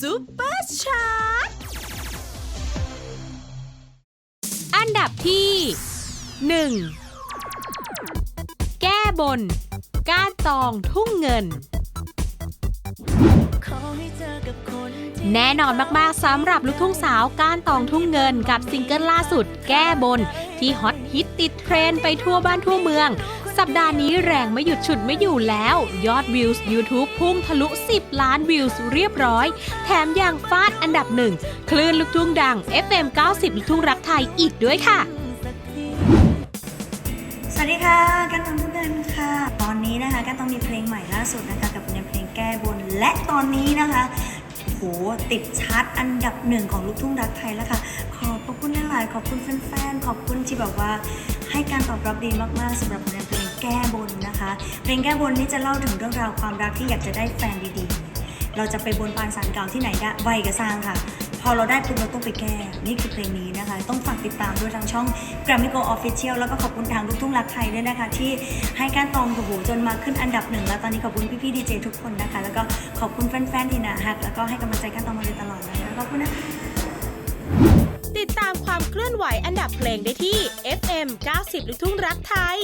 ซุปเปอร์ชาร์ตอันดับที่ 1. แก้บน ก้านตองทุ่งเงิน แน่นอนมากๆสำหรับลูกทุ่งสาวก้านตองทุ่งเงินกับซิงเกิลล่าสุด แก้บน ที่ฮอตฮิตติดเทรนด์ไปทั่วบ้านทั่วเมือง สัปดาห์นี้แรงไม่หยุดฉุดไม่อยู่แล้ว ยอดวิวส์ YouTube พุ่งทะลุ 10 ล้านวิวส์เรียบร้อย แถมยังฟาดอันดับหนึ่ง คลื่นลูกทุ่งดัง FM 90 ลูกทุ่งรักไทยอีกด้วยค่ะ สวัสดีค่ะกันตองทุกเดือนค่ะ ตอนนี้นะคะกันต้องมีเพลงใหม่ล่าสุดนะคะกับผลงานเพลงแก้บนและตอนนี้นะคะโหติดชาร์ตอันดับหนึ่งของลูกทุ่งรักไทยแล้วค่ะ ขอบพระคุณหลายๆขอบคุณแฟนๆขอบคุณที่แบบว่าให้การตอบรับดีมากๆสำหรับผลงานเพลง แก้บนนะคะ เพลงแก้บนนี้จะเล่าถึงเรื่องราวความรักที่อยากจะได้แฟนดีๆ เราจะไปบนบานสารเก่าที่ไหนได้ไวกับสร้างค่ะ พอเราได้ปุ๊บเราต้องไปแก้ นี่คือเพลงนี้นะคะ ต้องฝากติดตามด้วยทางช่อง Grammy Go Official แล้วก็ขอบคุณทางลูกทุ่งรักไทยด้วยนะคะ ที่ให้การตองโอ้โหจนมาขึ้นอันดับหนึ่งแล้วตอนนี้ขอบคุณพี่ๆดีเจทุกคนนะคะ แล้วก็ขอบคุณแฟนๆที่นะฮักแล้วก็ให้กำลังใจการตองมาโดยตลอดนะคะขอบคุณนะคะติดตามความเคลื่อนไหวอันดับเพลงได้ที่ FM 90 ลูกทุ่งรักไทย